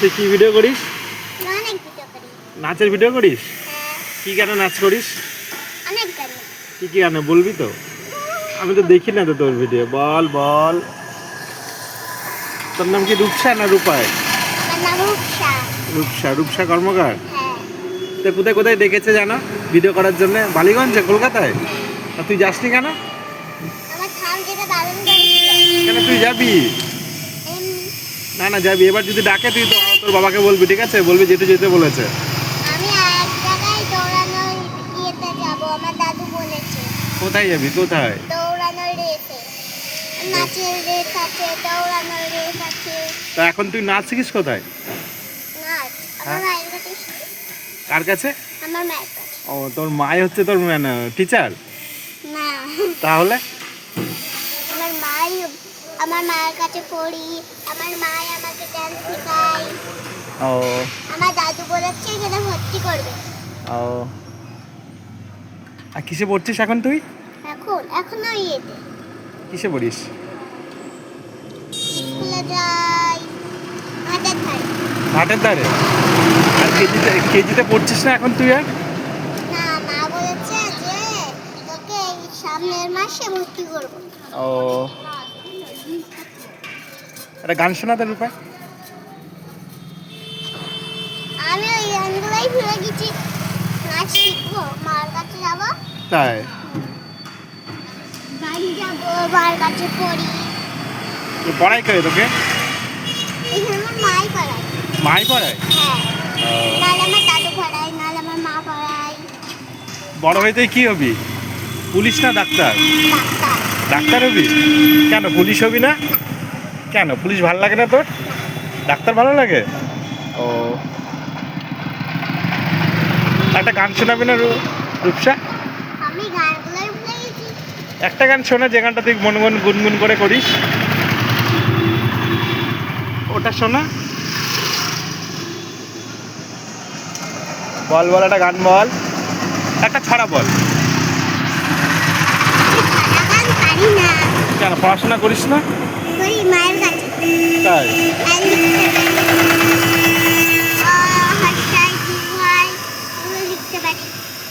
তুই কি ভিডিও করিস? নাচের ভিডিও করিস? হ্যাঁ। কি কেন নাচ করিস? গান। কি কি গানে বলবি তো? আমি তো দেখি না তো তোর ভিডিও বল বল। তোর নাম কি রূপসা না রূপায় রূপসা। রূপসা কর্মকার? হ্যাঁ। তো কোথায় কোথায় ডেকেছে জানো? ভিডিও করার জন্য। বালিগঞ্জে কলকাতায়? আর তুই যাসনি কেন? কেন তুই যাবি? না না যাবি। এবার যদি ডাকে তুই তো তোর বাবাকে বলবি ঠিক আছে? বলবি যেতে যেতে বলেছে। আমি এক জায়গায় দৌড়ানোর ইয়েতে যাব আমার দাদু বলেছে। কোথায় যাবি? কোথায়? দৌড়ানোর রেসে। নাচের রেস আছে দৌড়ানোর রেস আছে। তা এখন তুই নাচ শিখিস কোথায়? নাচ। হ্যাঁ? আমার মায়ের কাছে। কার কাছে? আমার মায়ের কাছে। ও তোর মাই হচ্ছে তোর টিচার? না। তাহলে? আমার মায়ের কাছে পড়ি আমার মাই আমাকে ডান্স শেখায়। ও। আমার দাদু বলেছে এখানে ভর্তি করবে। ও। আর কিসে পড়ছিস এখন তুই? এখন এখনও ইয়েতে। কিসে পড়িস? স্কুলে যাই হাতের ধারে। ঘাটের ধারে? আর কেজিতে কেজিতে পড়ছিস না এখন তুই আর? না মা বলেছে যে তোকে সামনের মাসে ভর্তি করব। ও। একটা গান শোনাতে রূপায় আমি ওই গানগুলোই ভুলে গেছি। নাচ শিখব মার কাছে যাব। তাই? বাড়ি যাব মার কাছে পড়ি। তুই পড়াই করে তোকে? এখানে আমার মাই পড়ায়। মাই পড়ায়? হ্যাঁ। নাহলে আমার দাদু পড়ায় নাহলে আমার মা পড়ায়। বড় তুই কি হবি? পুলিশ না ডাক্তার? ডাক্তার। ডাক্তার হবি? কেন পুলিশ হবি না? কেন? পুলিশ ভালো লাগে না তোর? ডাক্তার ভালো লাগে? ও। একটা গান শোনাবি না রূপসা? একটা গান শোনা যে গানটা তুই মন মন গুনগুন করে করিস। ওটা শোনা। বল বল একটা গান বল। একটা ছড়া বল। কেন পড়াশোনা করিস না করি মায়ের কাছে তাই আর লিখতে পারি আ, হাসাই জিহাই এগুলো লিখতে পারি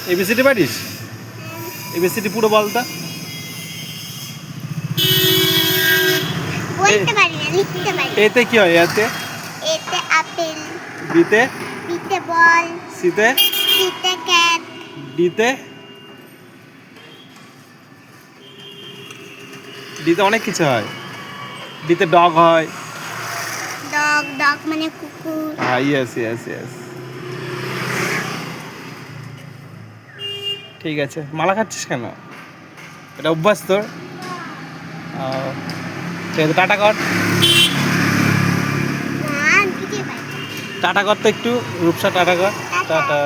এবিসিডি পারিস? এবিসিডি পুরো পারি। এতে কি হয়? এতে? এতে আপেল। বিতে? বিতে বল। সিতে? সিতে ক্যাট। ডিতে? ডিতে অনেক কিছু হয়। ডিতে ডগ হয়। ডগ ডগ মানে কুকুর। হ্যাঁ ইয়েস ইয়েস ইয়েস ঠিক আছে। মালা খাচ্ছিস কেন? এটা অভ্যাস তোর? ঠিক আছে টাটা কর। টাটা কর তো একটু। রূপসা টাটা কর। টাটা।